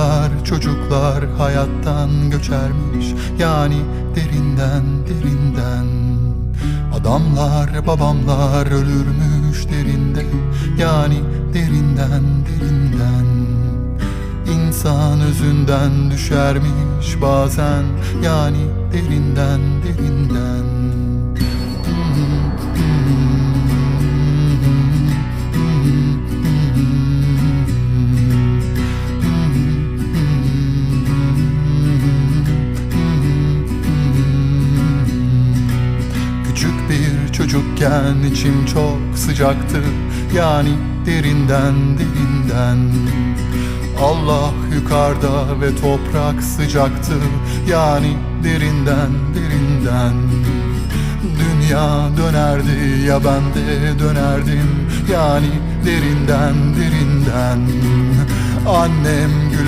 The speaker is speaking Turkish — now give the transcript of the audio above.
Kadınlar, çocuklar hayattan göçermiş. Yani derinden derinden. Adamlar, babamlar ölürmüş derinde. Yani derinden derinden. İnsan özünden düşermiş bazen. Yani derinden derinden Küçük bir çocukken içim çok sıcaktı. Yani derinden derinden Allah yukarıda ve toprak sıcaktı. Yani derinden derinden Dünya dönerdi ya ben de dönerdim. Yani derinden derinden Annem güler